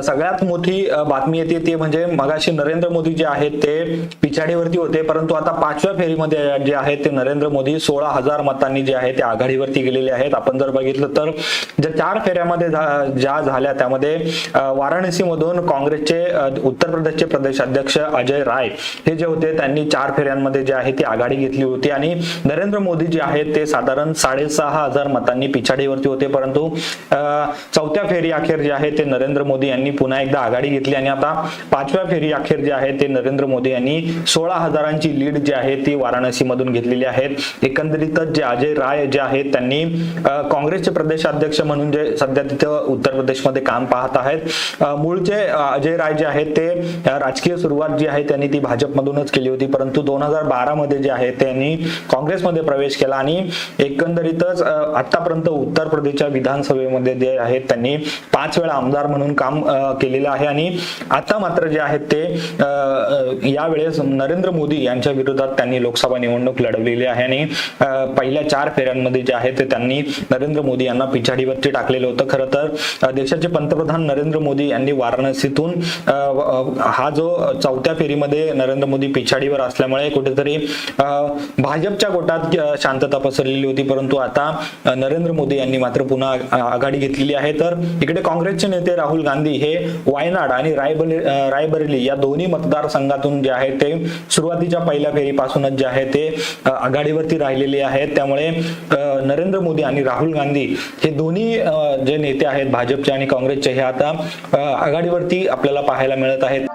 सगळ्यात मोठी बातमी येते ती म्हणजे मगाशी नरेंद्र मोदी जे आहेत ते पिछाडीवरती होते परंतु आता पाचव्या फेरीमध्ये जे आहेत ते नरेंद्र मोदी सोळा हजार मतांनी जे आहे ते आघाडीवरती गेलेले आहेत. आपण जर बघितलं तर ज्या चार फेऱ्यामध्ये झा- ज्या झाल्या त्यामध्ये वाराणसीमधून काँग्रेसचे उत्तर प्रदेशचे प्रदेश अध्यक्ष अजय राय हे जे होते त्यांनी चार फेऱ्यांमध्ये जे आहे ती आघाडी घेतली होती आणि नरेंद्र मोदी जे आहेत ते साधारण साडेसहा हजार मतांनी पिछाडीवरती होते परंतु चौथ्या फेरी अखेर जे आहे ते नरेंद्र मोदी यांनी पुन्हा एकदा आघाडी घेतली आणि आता पाचव्या फेरी अखेर जे आहे ते नरेंद्र मोदी यांनी सोळा हजारांची लीड जी आहे ती वाराणसीमधून घेतलेली आहेत एकंदरीतच जे अजय राय जे आहेत त्यांनी काँग्रेसचे प्रदेशाध्यक्ष म्हणून जे सध्या तिथं उत्तर प्रदेशमध्ये काम पाहत आहेत. मूळचे अजय राय जे आहेत ते राजकीय सुरुवात जी आहे त्यांनी ती भाजपमधूनच केली होती. परंतु दोन हजार बारा मध्ये जे आहे त्यांनी काँग्रेसमध्ये प्रवेश केला आणि एकंदरीतच आतापर्यंत उत्तर प्रदेशच्या विधानसभेमध्ये जे आहेत त्यांनी पाच वेळा आमदार म्हणून काम केलेलं आहे. आणि आता मात्र जे आहेत ते यावेळेस नरेंद्र मोदी यांच्या विरोधात त्यांनी लोकसभा निवडणूक लढवलेली आहे. आणि पहिल्या चार फेऱ्यांमध्ये जे आहे ते त्यांनी नरेंद्र मोदी यांना पिछाडीवरती टाकलेलं होतं. खरं तर देशाचे पंतप्रधान नरेंद्र मोदी यांनी वाराणसीतून हा जो चौथ्या फेरीमध्ये नरेंद्र मोदी पिछाडीवर असल्यामुळे कुठेतरी भाजपच्या गोटात शांतता पसरलेली होती. परंतु आता नरेंद्र मोदी यांनी मात्र पुन्हा आघाडी घेतलेली आहे. तर इकडे काँग्रेसचे नेते राहुल गांधी हे वायनाड आणि रायबरेली रायबरेली या दोन्ही मतदारसंघातून जे आहे ते सुरुवातीच्या पहिल्या फेरीपासूनच जे आहे ते आघाडीवरती राहिलेले आहेत. त्यामुळे नरेंद्र मोदी आणि राहुल गांधी हे दोन्ही जे नेते आहेत भाजपचे आणि काँग्रेसचे हे आता आघाडीवरती आपल्याला पाहायला मिळत आहेत.